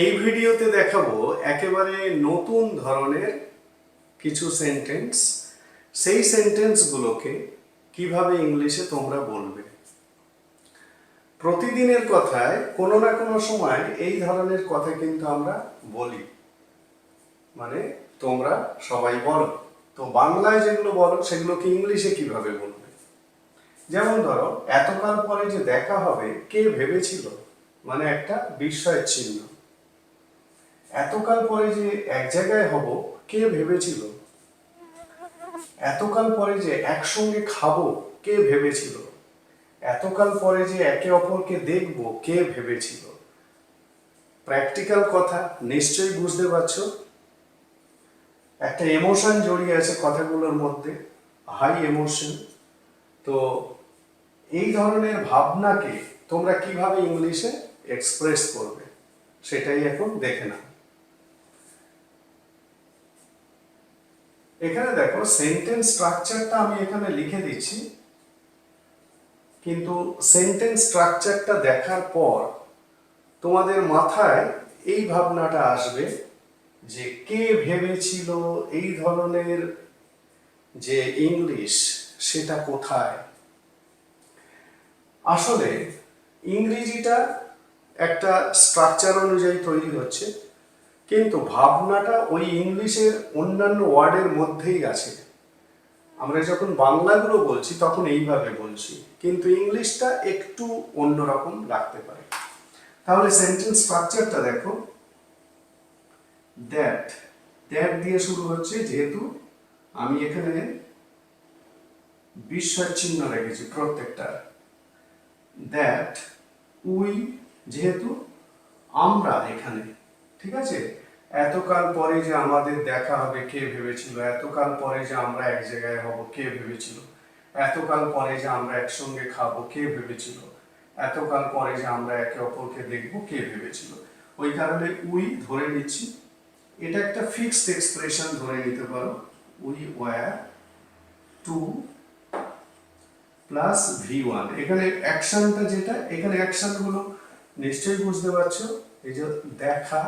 এই ভিডিওতে দেখাবো একেবারে নতুন ধরনের কিছু সেন্টেন্স সেই সেন্টেন্সগুলোকে কীভাবে ইংলিশে তোমরা বলবে। প্রতিদিনের কথায় কোনো না কোনো সময় এই ধরনের কথা কিন্তু আমরা বলি। মানে তোমরা সবাই বলো। তো বাংলায় যেগুলো বলো, সেগুলোকে ইংলিশে কীভাবে বলবে? যেমন ধরো, এতকাল পরে যে দেখা হবে, কে ভেবেছিল? মানে একটা বিস্ময়ের চিহ্ন। এতকাল পরে যে এক জায়গায় হব, কে ভেবেছিল? এতকাল পরে যে একসঙ্গে খাব, কে ভেবেছিল? এতকাল পরে যে একে অপরকে দেখব, কে ভেবেছিল? প্র্যাকটিক্যাল কথা, নিশ্চয়ই বুঝতে পারছ? একটা এমোশন জড়িয়ে আছে কথাগুলোর মধ্যে হাই এমোশন তো এই ধরনের ভাবনাকে তোমরা কীভাবে ইংলিশে এক্সপ্রেস করবে, সেটাই এখন দেখে নাও। এখানে দেখো সেন্টেন্স স্ট্রাকচারটা আমি এখানে লিখে দিচ্ছি। কিন্তু সেন্টেন্স স্ট্রাকচারটা দেখার পর তোমাদের মাথায় এই ভাবনাটা আসবে যে কে ভেবেছিল এই ধরনের যে ইংলিশ সেটা কোথায়? আসলে ইংরেজিটা একটা স্ট্রাকচার অনুযায়ী তৈরি হচ্ছে। কিন্তু ভাবনাটা ওই ইংলিশের অন্যান্য ওয়ার্ডের মধ্যেই আছে। আমরা যখন বাংলাগুলো বলছি, তখন এইভাবে বলছি, কিন্তু ইংলিশটা একটু অন্যরকম রাখতে পারে। তাহলে সেন্টেন্স স্ট্রাকচারটা দেখো। দ্যাট দ্যাট দিয়ে শুরু হচ্ছে, যেহেতু আমি এখানে বিস্ময় চিহ্ন রেখেছি প্রত্যেকটা। দ্যাট উই যেহেতু আমরা এখানে ঠিক আছে? এতকাল পরে যে আমাদের দেখা হবে, কে ভেবেছিল? এতকাল পরে যে আমরা এক জায়গায় হব, কে ভেবেছিল? এতকাল পরে যে আমরা একসঙ্গে খাব, কে ভেবেছিল? এতকাল পরে যে আমরা একে অপরকে দেখব, কে ভেবেছিল? ওই কারণে উই ধরে নিচ্ছি। এটা একটা ফিক্সড এক্সপ্রেশন ধরে নিতে পারো। We were to plus V one এখানে অ্যাকশনটা যেটা, এখানে অ্যাকশনগুলো নিশ্চয়ই বুঝতে পারছ? এই যে দেখা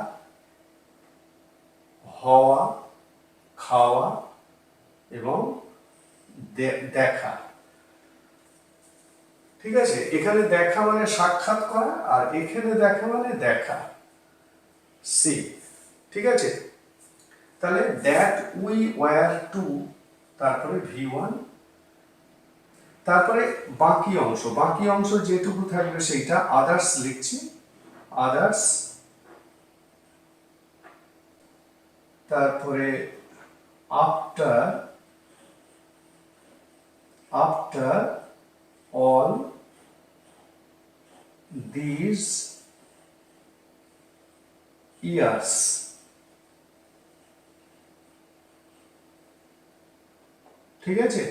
হওয়া, খাওয়া এবং দেখা। ঠিক আছে? এখানে দেখা মানে সাক্ষাৎ করা আর এখানে দেখা মানে দেখা। সি। ঠিক আছে? তাহলে দ্যাট উই ওয়ার টু তারপরে ভি ওয়ান তারপরে বাকি অংশ বাকি অংশ যেটুকু থাকবে সেইটা আদার্স লিখছি আদার্স তারপরে after after all this years ঠিক আছে?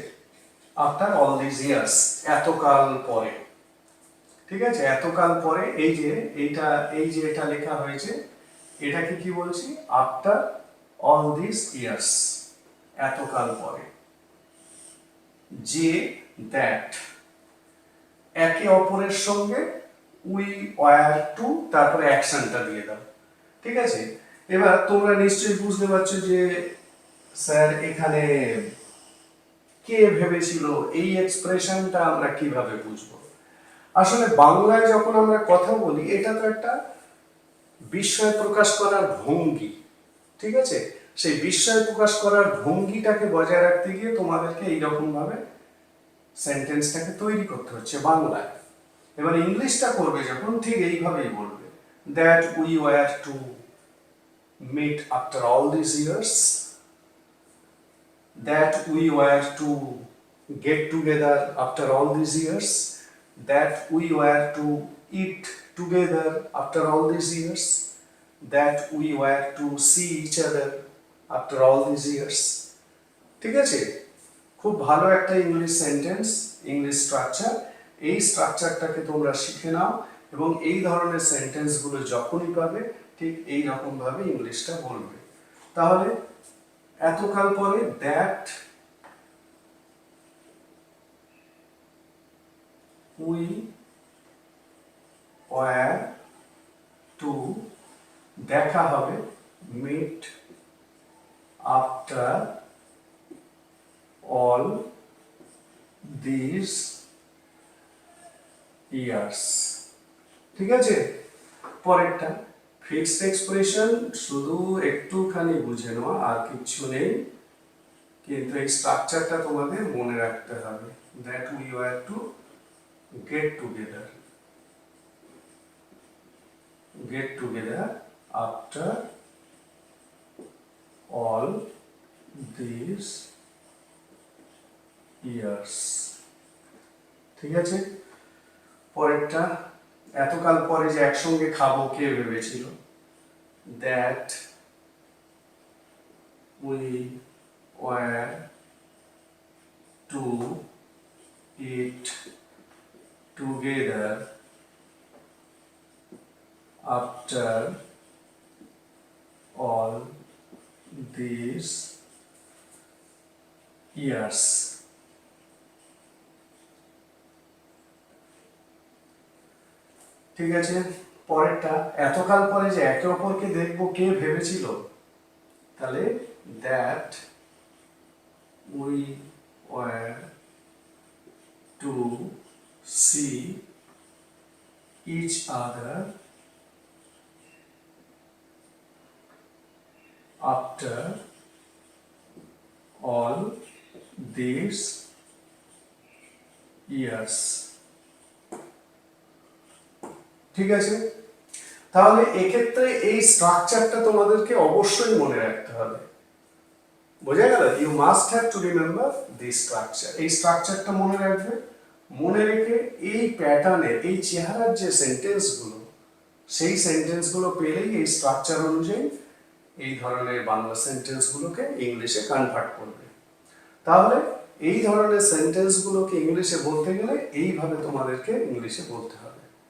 আফটার অল দিস ইয়ার্স এতকাল পরে। ঠিক আছে? এতকাল পরে এই যে, এইটা, এই যে এটা লেখা হয়েছে, এটাকে কি বলছি? আফটার অল দিস ইয়ার্স এতকাল পরে, যে দ্যাট একে অপরের সঙ্গে উই ওয়ার টু তারপরে অ্যাকশনটা দিয়ে দাও। ঠিক আছে? এবার তোমরা নিশ্চয়ই বুঝতে পারছ যে, স্যার, এখানে কে ভেবেছিল এই এক্সপ্রেশনটা আমরা কীভাবে বুঝব? আসলে বাংলায় যখন আমরা কথা বলি, এটা তো একটা বিস্ময় প্রকাশ করার ভঙ্গি। ঠিক আছে? সেই বিস্ময় প্রকাশ করার ভঙ্গিটাকে বজায় রাখতে গিয়ে তোমাদেরকে এইরকম ভাবে সেন্টেন্সটাকে তৈরি করতে হচ্ছে বাংলায়। এবার ইংলিশটা করবে যখন ঠিক এইভাবেই বলবে। That we were to meet after all this years that we were to get together after all these years, that we were to eat together after all these years, that we were to see each other after all these years. ঠিক আছে? খুব ভালো একটা English sentence English structure এই স্ট্রাকচারটাকে তোমরা শিখে নাও এবং এই ধরনের সেন্টেন্সগুলো যখনই পাবে, ঠিক এই রকমভাবে ইংলিশটা বলবে। তাহলে এতকাল পরে দ্যাট উই ওয়ার দেখা হবে meet after all this years ঠিক আছে? পরেরটা ফিক্সড এক্সপ্রেশন শুধু একটুখানি বুঝে নেওয়া আর কিচ্ছু নেই। কিন্তু এই স্ট্রাকচারটা তোমাদের মনে রাখতে হবে that we were to get together get together after all these years. ঠিক আছে? পরেরটা, এতকাল পরে যে একসঙ্গে খাব, কে ভেবেছিল? That we were to eat together after all these years. ঠিক আছে পরেরটা, এতকাল পরে যে একে অপরকে দেখব কে ভেবেছিল, তাহলে that we were to see each other after all these years. ঠিক আছে? তাহলে এক্ষেত্রে এই স্ট্রাকচারটা তোমাদেরকে অবশ্যই মনে রাখতে হবে। বোঝা গেল? You must have to remember the structure এই স্ট্রাকচারটা মনে রাখবে। মনে রেখে এই প্যাটার্নের এই চেহারার যে সেন্টেন্সগুলো সেই সেন্টেন্সগুলো পেলেই এই স্ট্রাকচার অনুযায়ী এই ধরনের বাংলা সেন্টেন্সগুলোকে ইংলিশে কনভার্ট করবে। তাহলে এই ধরনের সেন্টেন্সগুলোকে ইংলিশে বলতে গেলে এইভাবে তোমাদেরকে ইংলিশে বলতে হবে।